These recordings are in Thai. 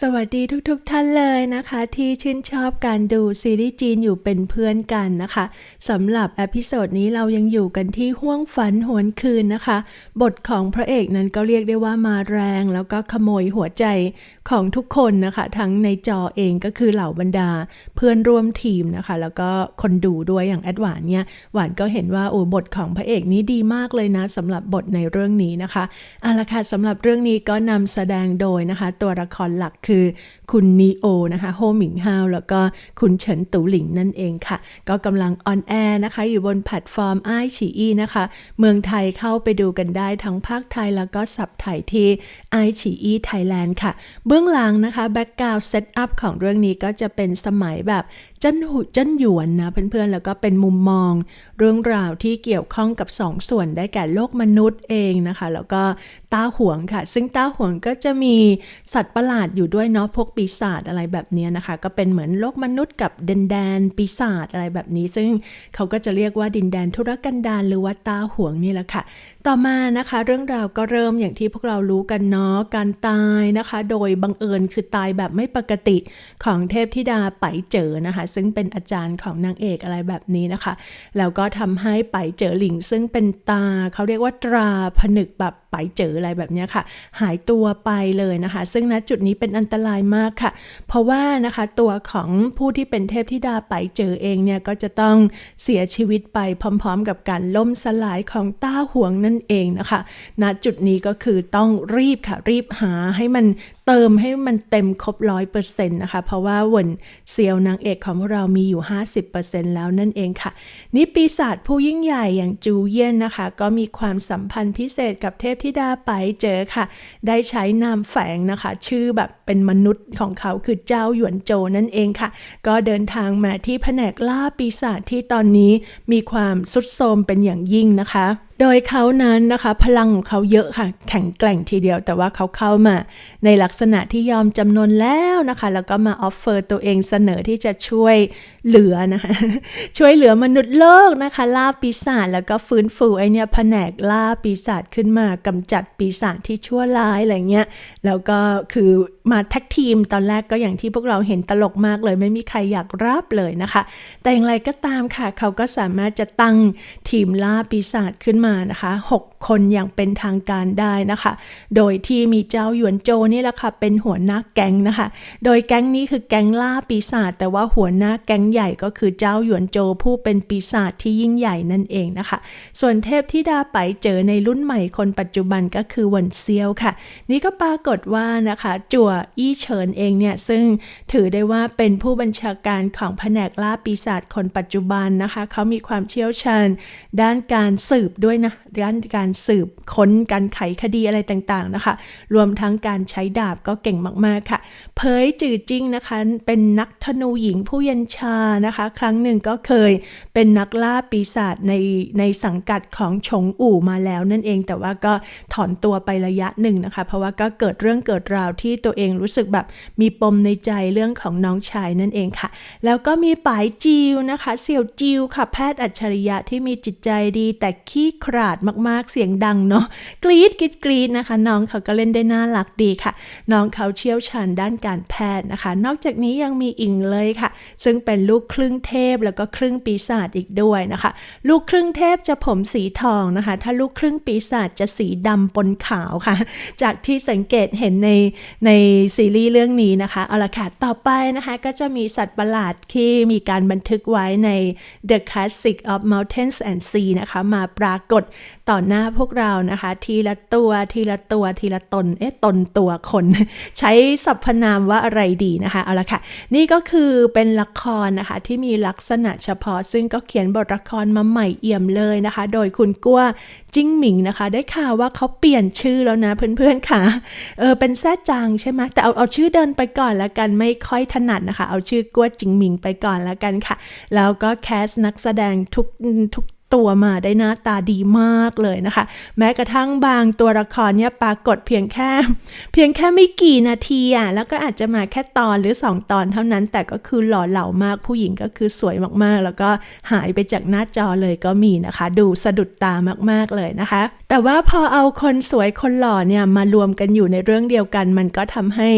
สวัสดีทุกๆทท่านเลยนะคะ ที่ชื่นชอบการดูซีรีส์จีนอยู่เป็นเพื่อนกันนะคะสำหรับอพิโซดนี้เรายังอยู่กันที่ห้วงฝันหวนคืนนะคะ บทของพระเอกนั้นก็เรียกได้ว่ามาแรง แล้วก็ขโมยหัวใจของทุกคนนะคะ ทั้งในจอเองก็คือเหล่าบรรดาเพื่อนร่วมทีมนะคะ แล้วก็คนดูด้วยอย่างแอดหวานเนี่ยหวานก็เห็นว่าโอ้บทของพระเอกนี้ดีมากเลยนะสำหรับบทในเรื่องนี้นะคะเอาละค่ะสำหรับเรื่องนี้ก็นำแสดงโดยนะคะ ตัวละครหลักคือคุณนีโอนะคะโฮหมิงฮาวแล้วก็คุณเฉินตูหลิงนั่นเองค่ะ ก็กำลังออนแอร์นะคะ อยู่บนแพลตฟอร์มไอฉีอีนะคะ เมืองไทยเข้าไปดูกันได้ทั้งภาคไทยแล้วก็สับไทยที่ไอฉีอีไทยแลนด์ค่ะ เบื้องหลังนะคะแบ็กกราวด์เซตอัพของเรื่องนี้ก็จะเป็นสมัยแบบ จันหุจันหยวนนะเพื่อนๆ แล้วก็เป็นมุมมอง เรื่องราวที่เกี่ยวข้องกับสองส่วนได้แก่โลกมนุษย์เองนะคะ แล้วก็ต้าหวงค่ะ ซึ่งต้าหวงก็จะมีสัตว์ประหลาดอยู่ด้วยเนาะพวกปีศาจอะไรแบบนี้นะคะ ก็เป็นเหมือนโลกมนุษย์กับดินแดนปีศาจอะไรแบบนี้ ซึ่งเขาก็จะเรียกว่าดินแดนธุรกันดารหรือว่าต้าหวงนี่แหละค่ะ ต่อมานะคะ เรื่องราวก็เริ่มอย่างที่พวกเรารู้กันเนาะการตายนะคะ โดยบังเอิญคือตายแบบไม่ปกติของเทพธิดาไปเจอนะคะซึ่งเป็นอาจารย์ของนางเอกอะไรแบบนี้นะคะ แล้วก็ทำให้ไปเจอหลิงซึ่งเป็นตาเขาเรียกว่าตราผนึกแบบไปเจออะไรแบบนี้ค่ะ หายตัวไปเลยนะคะ ซึ่งณจุดนี้เป็นอันตรายมากค่ะ เพราะว่านะคะตัวของผู้ที่เป็นเทพธิดาไปเจอเองเนี่ยก็จะต้องเสียชีวิตไปพร้อม ๆ กับการล่มสลายของต้าห่วงนั่นเองนะคะ ณจุดนี้ก็คือต้องรีบค่ะรีบหาให้มัน เติมให้มันเต็มครบร้อยเปอร์เซ็นต์นะคะ เพราะว่าวนเซียวนางเอกของเรามีอยู่ 50%แล้วนั่นเองค่ะ นี่ปีศาจผู้ยิ่งใหญ่อย่างจูเยียนนะคะ ก็มีความสัมพันธ์พิเศษกับเทพธิดาไปเจอค่ะ ได้ใช้นามแฝงนะคะ ชื่อแบบเป็นมนุษย์ของเขาคือเจ้าหยวนโจนั่นเองค่ะ ก็เดินทางมาที่แผนกล่าปีศาจที่ตอนนี้มีความสุดโทมเป็นอย่างยิ่งนะคะ โดยเขานั้นนะคะพลังของเขาเยอะค่ะ แข็งแกร่งทีเดียว แต่ว่าเขาเข้ามาในลักษณะที่ยอมจำนนแล้วนะคะ แล้วก็มาออฟเฟอร์ตัวเองเสนอที่จะช่วยเหลือนะคะช่วยเหลือมนุษย์โลกนะคะ ล่าปีศาจแล้วก็ฟื้นฟูไอเนี่ยแผนกล่าปีศาจขึ้นมากำจัดปีศาจที่ชั่วร้ายอะไรเงี้ยแล้วก็คือมาแท็กทีมตอนแรกก็อย่างที่พวกเราเห็นตลกมากเลย ไม่มีใครอยากรับเลยนะคะ แต่อย่างไรก็ตามค่ะ เขาก็สามารถจะตั้งทีมล่าปีศาจขึ้นมานะคะ 6 คนอย่างเป็นทางการได้นะคะ โดยที่มีเจ้าหยวนโจนี่แหละค่ะเป็นหัวหน้าแก๊งนะคะ โดยแก๊งนี้คือแก๊งล่าปีศาจแต่ว่าหัวหน้าแก๊งใหญ่ก็คือเจ้าหยวนโจผู้เป็นปีศาจที่ยิ่งใหญ่นั่นเองนะคะ ส่วนเทพที่ดาไปเจอในรุ่นใหม่คนปัจจุบันก็คือวันเซียวค่ะ นี่ก็ปรากฏว่านะคะ จั่วอี้เฉินเองเนี่ยซึ่งถือได้ว่าเป็นผู้บัญชาการของแผนกล่าปีศาจคนปัจจุบันนะคะ เขามีความเชี่ยวชาญด้านการสืบด้วยนะด้านการสืบค้นการไขคดีอะไรต่างๆนะคะ รวมทั้งการใช้ดาบก็เก่งมากๆค่ะ เผยจืดจริงนะคะ เป็นนักธนูหญิงผู้เย็นชานะคะ ครั้งหนึ่งก็เคยเป็นนักล่าปีศาจในในสังกัดของชงอู่มาแล้วนั่นเอง แต่ว่าก็ถอนตัวไประยะหนึ่งนะคะ เพราะว่าก็เกิดเรื่องเกิดราวที่ตัวเองรู้สึกแบบมีปมในใจเรื่องของน้องชายนั่นเองค่ะ แล้วก็มีป๋ายจิวนะคะ เสี่ยวจิวค่ะแพทย์อัจฉริยะที่มีจิตใจดีแต่ขี้ขราดมากๆ เสียงดังเนาะกรีดกรีดกรีดนะคะ น้องเขาก็เล่นได้น่ารักดีค่ะ น้องเขาเชี่ยวชาญด้านการแพทย์นะคะ นอกจากนี้ยังมีอิงเลยค่ะ ซึ่งเป็นลูกครึ่งเทพแล้วก็ครึ่งปีศาจอีกด้วยนะคะ ลูกครึ่งเทพจะผมสีทองนะคะ ถ้าลูกครึ่งปีศาจจะสีดำปนขาวค่ะ จากที่สังเกตเห็นในในซีรีส์เรื่องนี้นะคะเอาละค่ะต่อไปนะคะก็จะมีสัตว์ประหลาดที่มีการบันทึกไว้ใน The Classic of Mountains and Sea นะคะ มาปรากฏต่อหน้าพวกเรานะคะ ทีละตัวทีละตัวทีละตนเอ๊ะตนตัวคน ใช้สรรพนามว่าอะไรดีนะคะเอาละค่ะ นี่ก็คือเป็นละครนะคะที่มีลักษณะเฉพาะ ซึ่งก็เขียนบทละครมาใหม่เอี่ยมเลยนะคะ โดยคุณกั้วจิ้งหมิงนะคะ ได้ข่าวว่าเขาเปลี่ยนชื่อแล้วนะเพื่อนๆค่ะเออเป็นแซ่จางใช่ไหมแต่เอาเอาชื่อเดินไปก่อนแล้วกันไม่ค่อยถนัดนะคะ เอาชื่อกั้วจิ้งหมิงไปก่อนแล้วกันค่ะ แล้วก็แคสนักแสดงทุกทุก ตัวมาได้หน้าตาดีมากเลยนะคะ แม้กระทั่งบางตัวละครเนี่ยปรากฏเพียงแค่ เพียงแค่ไม่กี่นาทีอะแล้วก็อาจจะมาแค่ตอนหรือ 2 ตอนเท่านั้น แต่ก็คือหล่อเหลามากผู้หญิงก็คือสวยมากๆ แล้วก็หายไปจากหน้าจอเลยก็มีนะคะ ดูสะดุดตามากๆเลยนะคะแต่ว่าพอเอาคนสวยคนหล่อเนี่ยมารวมกันอยู่ในเรื่องเดียวกัน มันก็ทำให้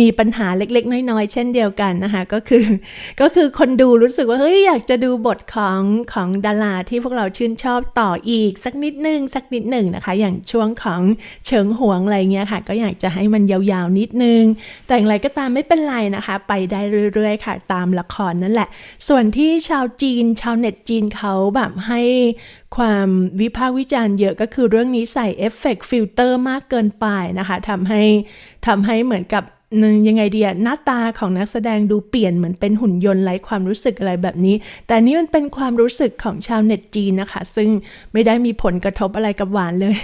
มีปัญหาเล็กๆ น้อยๆ เช่นเดียวกันนะคะก็คือ ก็คือคนดูรู้สึกว่าเฮ้ยอยากจะดูบทของของดาราที่พวกเราชื่นชอบต่ออีกสักนิดหนึ่งสักนิดหนึ่งนะคะ อย่างช่วงของเฉิงหวงอะไรเงี้ยค่ะ ก็อยากจะให้มันยาวๆนิดนึง แต่อย่างไรก็ตามไม่เป็นไรนะคะ ไปได้เรื่อยๆ ค่ะ ตามละครนั่นแหละ ส่วนที่ชาวจีน ชาวเน็ตจีนเขาแบบให้ ความวิพากษ์วิจารณ์เยอะก็คือเรื่องนี้ใส่เอฟเฟกต์ฟิลเตอร์มากเกินไปนะคะทำให้ทำให้เหมือนกับ ยังไงเดียหน้าตาของนักแสดงดูเปลี่ยนเหมือนเป็นหุ่นยนต์ไร้ความรู้สึกอะไรแบบนี้ แต่นี่มันเป็นความรู้สึกของชาวเน็ตจีนนะคะ ซึ่งไม่ได้มีผลกระทบอะไรกับหวานเลย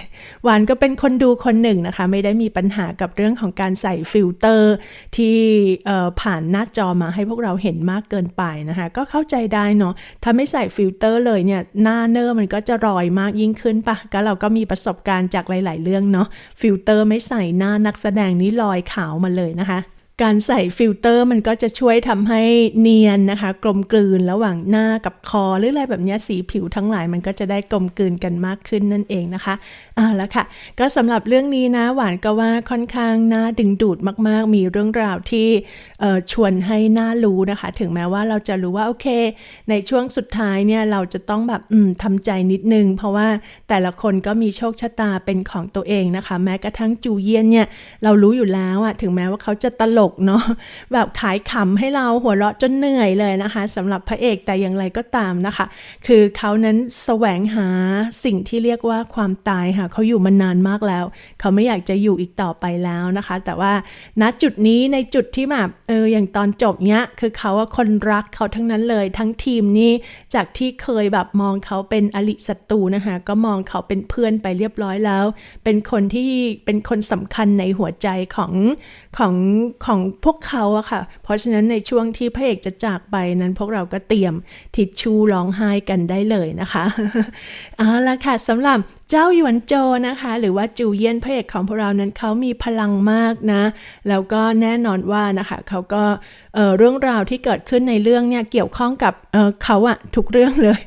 หวานก็เป็นคนดูคนหนึ่งนะคะ ไม่ได้มีปัญหากับเรื่องของการใส่ฟิลเตอร์ที่ผ่านหน้าจอมาให้พวกเราเห็นมากเกินไปนะคะ ก็เข้าใจได้เนาะถ้าไม่ใส่ฟิลเตอร์เลยเนี่ยหน้าเนอร์มันก็จะรอยมากยิ่งขึ้นปะก็เราก็มีประสบการณ์จากหลาย ๆ เรื่องเนาะฟิลเตอร์ไม่ใส่หน้านักแสดงนี้รอยขาวมาเลยนะคะ การใส่ฟิลเตอร์มันก็จะช่วยทำให้เนียนนะคะ กลมกลืนระหว่างหน้ากับคอหรืออะไรแบบนี้สีผิวทั้งหลายมันก็จะได้กลมกลืนกันมากขึ้นนั่นเองนะคะเอาละค่ะ ก็สำหรับเรื่องนี้นะหวานก็ว่าค่อนข้างน่าดึงดูดมากๆ มีเรื่องราวที่ชวนให้น่ารู้นะคะ ถึงแม้ว่าเราจะรู้ว่าโอเค ในช่วงสุดท้ายเนี่ยเราจะต้องแบบอืมทำใจนิดนึง เพราะว่าแต่ละคนก็มีโชคชะตาเป็นของตัวเองนะคะ แม้กระทั่งจูเยียนเนี่ยเรารู้อยู่แล้วอะถึงแม้ว่าเขาจะตลกเนาะแบบขายขำให้เราหัวเราะจนเหนื่อยเลยนะคะสำหรับพระเอกแต่อย่างไรก็ตามนะคะ คือเขานั้นแสวงหาสิ่งที่เรียกว่าความตายค่ะเขาอยู่มานานมากแล้ว เขาไม่อยากจะอยู่อีกต่อไปแล้วนะคะ แต่ว่าณจุดนี้ในจุดที่แบบเอออย่างตอนจบเนี้ยคือเขาว่าคนรักเขาทั้งนั้นเลย ทั้งทีมนี้จากที่เคยแบบมองเขาเป็นอลิศัตรูนะคะก็มองเขาเป็นเพื่อนไปเรียบร้อยแล้ว เป็นคนที่เป็นคนสำคัญในหัวใจของของของของพวกเขาอะค่ะ เพราะฉะนั้นในช่วงที่พระเอกจะจากไปนั้นพวกเราก็เตรียมทิชชูร้องไห้กันได้เลยนะคะเอาละค่ะสำหรับเจ้าหยวนโจนะคะ หรือว่าจูเยียนพระเอกของพวกเรานั้นเขามีพลังมากนะ แล้วก็แน่นอนว่านะคะเขาก็เเรื่องราวที่เกิดขึ้นในเรื่องเนี่ยเกี่ยวข้องกับเเขาอะทุกเรื่องเลย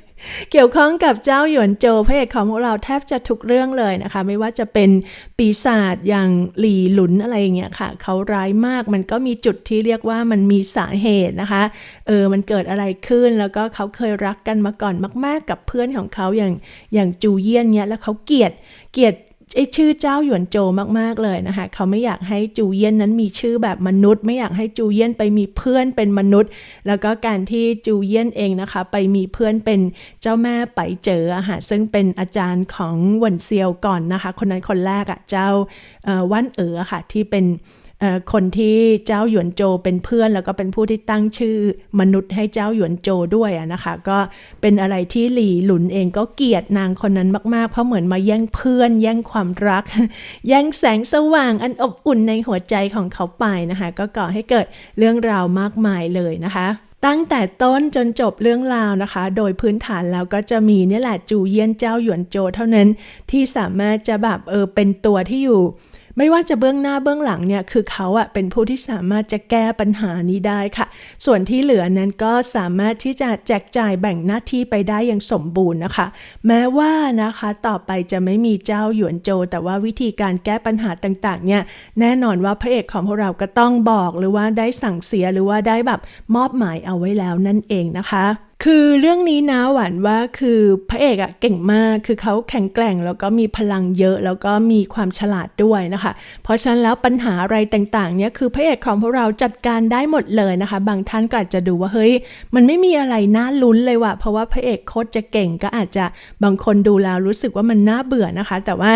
เกี่ยวข้องกับเจ้าหยวนโจพระเอกของพวกเราแทบจะทุกเรื่องเลยนะคะ ไม่ว่าจะเป็นปีศาจอย่างหลีหลุนอะไรอย่างเงี้ยค่ะเขาร้ายมากมันก็มีจุดที่เรียกว่ามันมีสาเหตุนะคะเออมันเกิดอะไรขึ้นแล้วก็เขาเคยรักกันมาก่อนมาก ๆ กับเพื่อนของเขาอย่างอย่างจูเยียนเนี้ยแล้วเขาเกลียดเกลียด ไอชื่อเจ้าหยวนโจมากๆเลยนะคะ เขาไม่อยากให้จูเยียนนั้นมีชื่อแบบมนุษย์ ไม่อยากให้จูเยียนไปมีเพื่อนเป็นมนุษย์ แล้วก็การที่จูเยียนเองนะคะ ไปมีเพื่อนเป็นเจ้าแม่ไปเจออะค่ะซึ่งเป็นอาจารย์ของหวนเซียวก่อนนะคะ คนนั้นคนแรกอะเจ้าวันเอ๋อค่ะที่เป็น คนที่เจ้าหยวนโจเป็นเพื่อน แล้วก็เป็นผู้ที่ตั้งชื่อมนุษย์ให้เจ้าหยวนโจด้วยนะคะ ก็เป็นอะไรที่หลี่หลุนเองก็เกลียดนางคนนั้นมากๆ เพราะเหมือนมาแย่งเพื่อน แย่งความรัก แย่งแสงสว่างอันอบอุ่นในหัวใจของเขาไปนะคะ ก็ก่อให้เกิดเรื่องราวมากมายเลยนะคะตั้งแต่ต้นจนจบเรื่องราวนะคะ โดยพื้นฐานแล้วก็จะมีนี่แหละจูเยียนเจ้าหยวนโจเท่านั้น ที่สามารถจะแบบเออเป็นตัวที่อยู่ ไม่ว่าจะเบื้องหน้าเบื้องหลังเนี่ยคือเขาอะเป็นผู้ที่สามารถจะแก้ปัญหานี้ได้ค่ะ ส่วนที่เหลือนั้นก็สามารถที่จะแจกจ่ายแบ่งหน้าที่ไปได้อย่างสมบูรณ์นะคะ แม้ว่านะคะต่อไปจะไม่มีเจ้าหยวนโจ แต่ว่าวิธีการแก้ปัญหาต่างๆเนี่ยแน่นอนว่าพระเอกของพวกเราก็ต้องบอกหรือว่าได้สั่งเสียหรือว่าได้แบบมอบหมายเอาไว้แล้วนั่นเองนะคะ คือเรื่องนี้นะหวานว่าคือพระเอกอะเก่งมากคือเขาแข็งแกร่งแล้วก็มีพลังเยอะ แล้วก็มีความฉลาดด้วยนะคะ เพราะฉะนั้นแล้วปัญหาอะไรต่างๆเนี่ยคือพระเอกของพวกเราจัดการได้หมดเลยนะคะ บางท่านก็อาจจะดูว่าเฮ้ย มันไม่มีอะไรน่าลุ้นเลยว่ะเพราะว่าพระเอกโคตรจะเก่งก็อาจจะบางคนดูแล้วรู้สึกว่ามันน่าเบื่อนะคะ แต่ว่า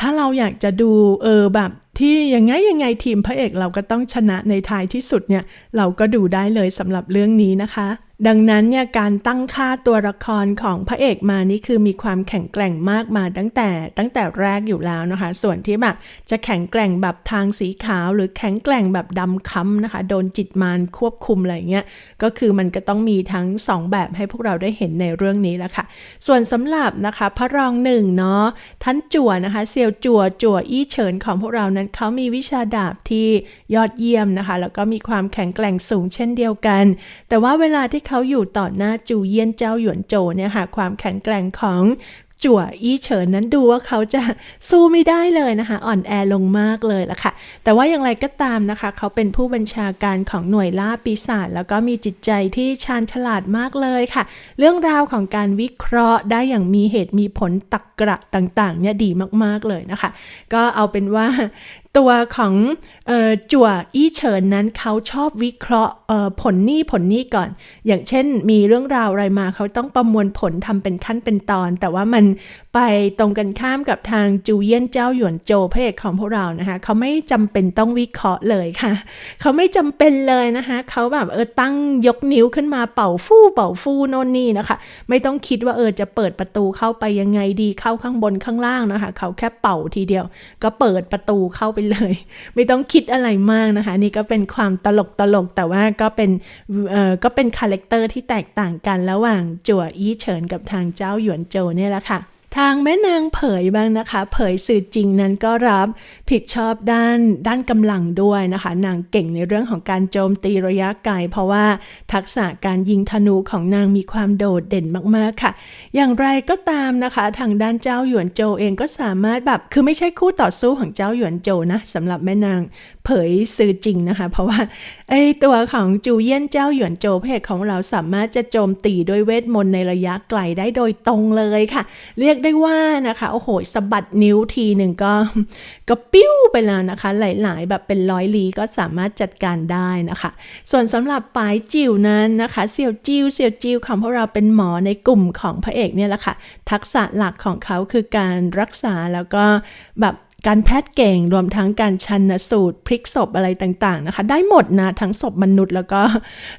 ถ้าเราอยากจะดูเออแบบที่ยังไงยังไงทีมพระเอกเราก็ต้องชนะในท้ายที่สุดเนี่ยเราก็ดูได้เลยสำหรับเรื่องนี้นะคะ ดังนั้นเนี่ยการตั้งค่าตัวละครของพระเอกมานี่คือมีความแข็งแกร่งมากมาตั้งแต่ตั้งแต่แรกอยู่แล้วนะคะ ส่วนที่แบบจะแข็งแกร่งแบบทางสีขาว หรือแข็งแกร่งแบบดำค้ำนะคะ โดนจิตมารควบคุมอะไรเงี้ยก็คือมันก็ต้องมีทั้ง 2 แบบให้พวกเราได้เห็นในเรื่องนี้แหละค่ะ ส่วนสำหรับนะคะพระรองหนึ่งเนาะท่านจั่วนะคะเซียวจั่วจั่วอี้เฉินของพวกเรานั้นเขามีวิชาดาบที่ยอดเยี่ยมนะคะ แล้วก็มีความแข็งแกร่งสูงเช่นเดียวกัน แต่ว่าเวลาที่เขาอยู่ต่อหน้าจูเยียนเจ้าหยวนโจเนี่ยค่ะความแข็งแกร่งของจั่วอี้เฉินนั้นดูว่าเขาจะสู้ไม่ได้เลยนะคะ อ่อนแอลงมากเลยละค่ะ แต่ว่าอย่างไรก็ตามนะคะ เขาเป็นผู้บัญชาการของหน่วยล่าปีศาจแล้วก็มีจิตใจที่ชาญฉลาดมากเลยค่ะ เรื่องราวของการวิเคราะห์ได้อย่างมีเหตุมีผลตักกระต่างๆเนี่ยดีมากๆเลยนะคะ ก็เอาเป็นว่า ตัวของออจั่วอี้เฉินนั้นเขาชอบวิเคราะห์ผลนี่ผลนี่ก่อน อย่างเช่นมีเรื่องราวอะไรมาเขาต้องประมวลผลทำเป็นขั้นเป็นตอน แต่ว่ามันไปตรงกันข้ามกับทางจูเยียนเจ้าหยวนโจพระเอกของพวกเรานะคะเขาไม่จำเป็นต้องวิเคราะห์เลยค่ะ เขาไม่จำเป็นเลยนะคะเขาแบบเออตั้งยกนิ้วขึ้นมาเป่าฟู่เป่าฟู่โน่นนี่นะคะ ไม่ต้องคิดว่าเออจะเปิดประตูเข้าไปยังไงดีเข้าข้างบนข้างล่างนะคะ เขาแค่เป่าทีเดียว ก็เปิดประตูเข้าไปเลย ไม่ต้องคิดอะไรมากนะคะ นี่ก็เป็นความตลกตลกแต่ว่าก็เป็นเอ่อก็เป็นคาแรคเตอร์ที่แตกต่างกันระหว่างจั่วอี้เฉินกับทางเจ้าหยวนโจเนี่ยแหละค่ะ ทางแม่นางเผยบ้างนะคะ เผยสื่อจริงนั้นก็รับผิดชอบด้านด้านกำลังด้วยนะคะ นางเก่งในเรื่องของการโจมตีระยะไกล เพราะว่าทักษะการยิงธนูของนางมีความโดดเด่นมากๆค่ะ อย่างไรก็ตามนะคะ ทางด้านเจ้าหยวนโจเองก็สามารถแบบคือไม่ใช่คู่ต่อสู้ของเจ้าหยวนโจนะสำหรับแม่นางเผยสื่อจริงนะคะ เพราะว่าไอตัวของจูเยียนเจ้าหยวนโจเอกของเราสามารถจะโจมตีด้วยเวทมนต์ในระยะไกลได้โดยตรงเลยค่ะ เรียกได้ว่านะคะโอ้โหสะบัดนิ้วทีหนึ่งก็ก็ปิ้วไปแล้วนะคะ หลายๆ แบบเป็นร้อยลีก็สามารถจัดการได้นะคะ ส่วนสำหรับปายจิ๋วนั้นนะคะเสี่ยวจิ๋วเสี่ยวจิ๋วของพวกเราเป็นหมอในกลุ่มของพระเอกเนี่ยแหละค่ะทักษะหลักของเขาคือการรักษาแล้วก็แบบ การแพทย์เก่งรวมทั้งการชันสูตรพลิกศพอะไรต่างๆนะคะ ได้หมดนะ ทั้งศพมนุษย์แล้วก็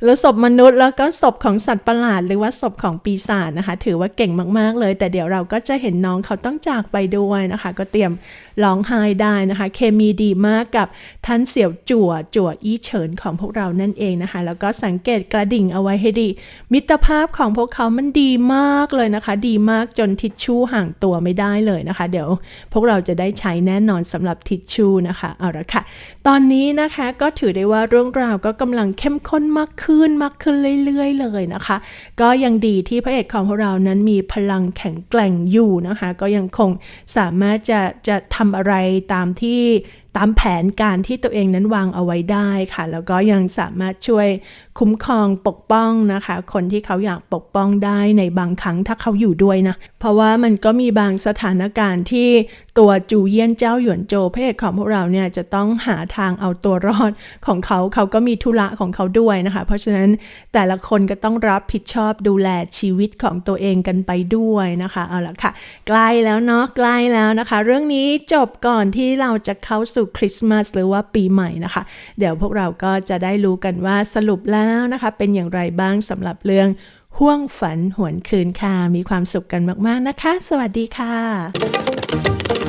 แล้วศพมนุษย์แล้วก็ศพของสัตว์ประหลาด หรือว่าศพของปีศาจนะคะ ถือว่าเก่งมากๆเลย แต่เดี๋ยวเราก็จะเห็นน้องเขาต้องจากไปด้วยนะคะ ก็เตรียม ร้องไห้ได้นะคะ เคมีดีมากกับท่านเสี่ยวจั่วจั่วอี้เฉินของพวกเรานั่นเองนะคะ แล้วก็สังเกตกระดิ่งเอาไว้ให้ดี มิตรภาพของพวกเขามันดีมากเลยนะคะ ดีมากจนทิชชู่ห่างตัวไม่ได้เลยนะคะ เดี๋ยวพวกเราจะได้ใช้แน่นอนสำหรับทิชชู่นะคะเอาละค่ะ ตอนนี้นะคะก็ถือได้ว่าเรื่องราวก็กำลังเข้มข้นมากขึ้นมากขึ้นเรื่อยๆ เลยนะคะ ก็ยังดีที่พระเอกของพวกเรานั้นมีพลังแข็งแกร่งอยู่นะคะ ก็ยังคงสามารถจะจะทำอะไรตามที่ตามแผนการที่ตัวเองนั้นวางเอาไว้ได้ค่ะ แล้วก็ยังสามารถช่วย คุ้มครองปกป้องนะคะ คนที่เขาอยากปกป้องได้ในบางครั้งถ้าเขาอยู่ด้วยนะ เพราะว่ามันก็มีบางสถานการณ์ที่ตัวจูเยียนเจ้าหยวนโจพระเอกของพวกเราเนี่ยจะต้องหาทางเอาตัวรอดของเขาเขาก็มีธุระของเขาด้วยนะคะ เพราะฉะนั้นแต่ละคนก็ต้องรับผิดชอบดูแลชีวิตของตัวเองกันไปด้วยนะคะเอาละค่ะ ใกล้แล้วเนาะใกล้แล้วนะคะ เรื่องนี้จบก่อนที่เราจะเข้าสู่คริสต์มาสหรือว่าปีใหม่นะคะ เดี๋ยวพวกเราก็จะได้รู้กันว่าสรุปแล้วแล้วนะคะ เป็นอย่างไรบ้างสำหรับเรื่องห่วงฝันหวนคืนค่ะ มีความสุขกันมาก ๆ นะคะ สวัสดีค่ะ